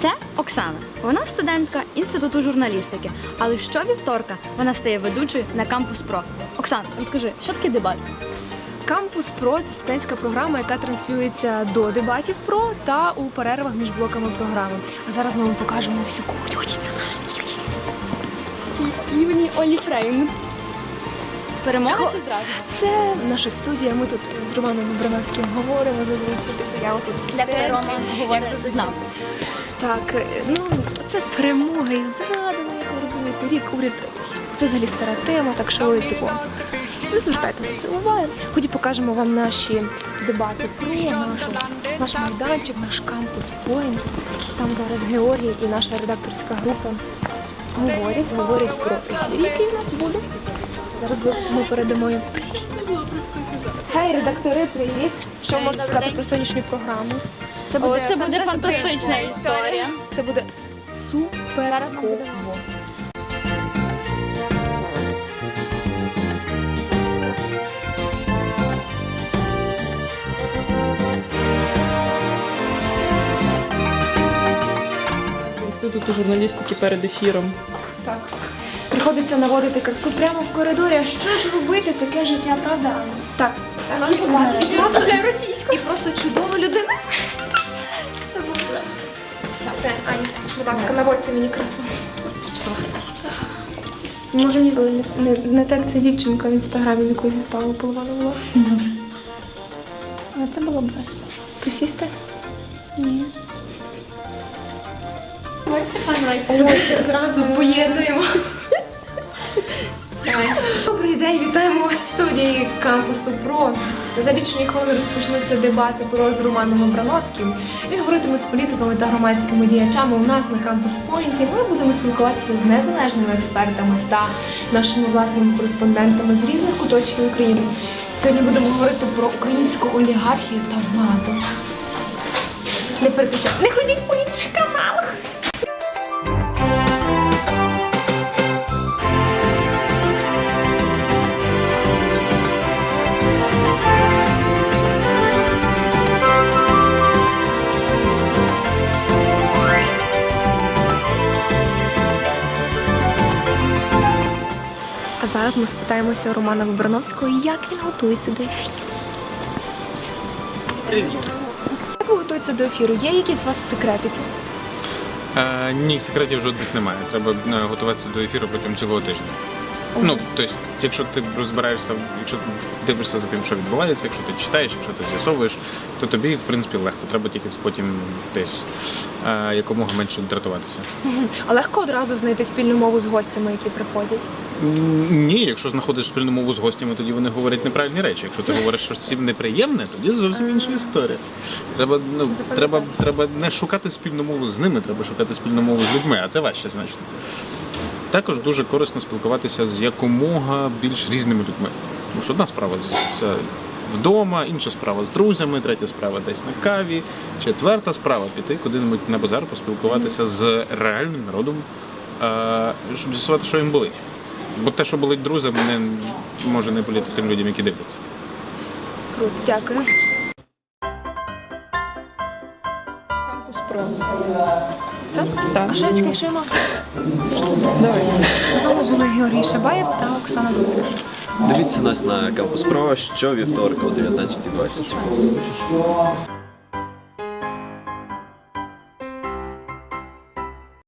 Це Оксана. Вона студентка інституту журналістики. Але щовівторка вона стає ведучою на кампус Про. Оксана, розкажи, що таке дебат? Кампус Про це студентська програма, яка транслюється до дебатів про та у перервах між блоками програми. А зараз ми вам покажемо всю кухню. Ходіть за нами. Івні Оліфрейм. Перемога чи зразу? Це наша студія. Ми тут з Романом Абрамовським говоримо зазвичай. Я отут Рома говорить як з нами. Так, е, ну це перемога і зрада, ну, як ви розумієте, рік уряд. Це взагалі стара тема, так що ви типу не звертайте на це уваги. Ході покажемо вам наші дебати про нашу, наш майданчик, наш кампус Point. Там зараз Георгій і наша редакторська група говорять, говорять про ефір, який у нас буде. Зараз ми передамо їм привіт. Гей, редактори, привіт! Що ви можете сказати про сьогоднішню програму? Це О, це буде фантастична історія. це буде супер ково. Інституту журналістики перед ефіром. Так. Приходиться наводити красу прямо в коридорі. А що ж робити? Таке життя, правда? Так. І просто для російського. І просто чудова людина. Це було. Все, Аня, будь ласка, наводьте мені красу. Може, мені здалося, не, не так ця дівчинка в інстаграмі, в якої відпало половину волосся. А це було б бest. Присісти? Ні. Давайте зразу поєднуємо. Добрий день, вітаємо вас в студії кампусу ПРО. За лічені хвилини розпочнуться дебати ПРО з Романом Абрамовським. Він говоритиме з політиками та громадськими діячами у нас на кампус Пойнті. Ми будемо спілкуватися з незалежними експертами та нашими власними кореспондентами з різних куточків України. Сьогодні будемо говорити про українську олігархію та владу. Не переключайте, не ходіть по інших каналах. А зараз ми спитаємося у Романа Вибрановського, як він готується до ефіру. Привіт. Як ви готуєтеся до ефіру? Є якісь у вас секретики? Е, ні, секретів жодних немає. Треба е, готуватися до ефіру протягом цілого тижня. Ну, тобто, якщо ти розбираєшся, якщо ти дивишся за тим, що відбувається, якщо ти читаєш, якщо ти з'ясовуєш, то тобі, в принципі, легко. Треба тільки потім десь е, якомога менше дратуватися. А легко одразу знайти спільну мову з гостями, які приходять. М, Ні, якщо знаходиш спільну мову з гостями, тоді вони говорять неправильні речі. Якщо ти говориш щось їм неприємне, тоді зовсім інша історія. Треба, ну, треба, треба не шукати спільну мову з ними, треба шукати спільну мову з людьми, а це важче значно. Також дуже корисно спілкуватися з якомога більш різними людьми. Тому що одна справа з вдома, інша справа з друзями, третя справа десь на каві, четверта справа піти куди-небудь на базар, поспілкуватися з реальним народом, щоб з'ясувати, що їм болить. Бо те, що болить друзям, не може не боліти тим людям, які дивляться. Круто, дякую. Кампус Про. Все? Так. А що я чекаю, що я мав? Давай. З вами були Георгій Шабаєв та Оксана Думська. Дивіться нас на Campus Pro щовівторка о 19.20.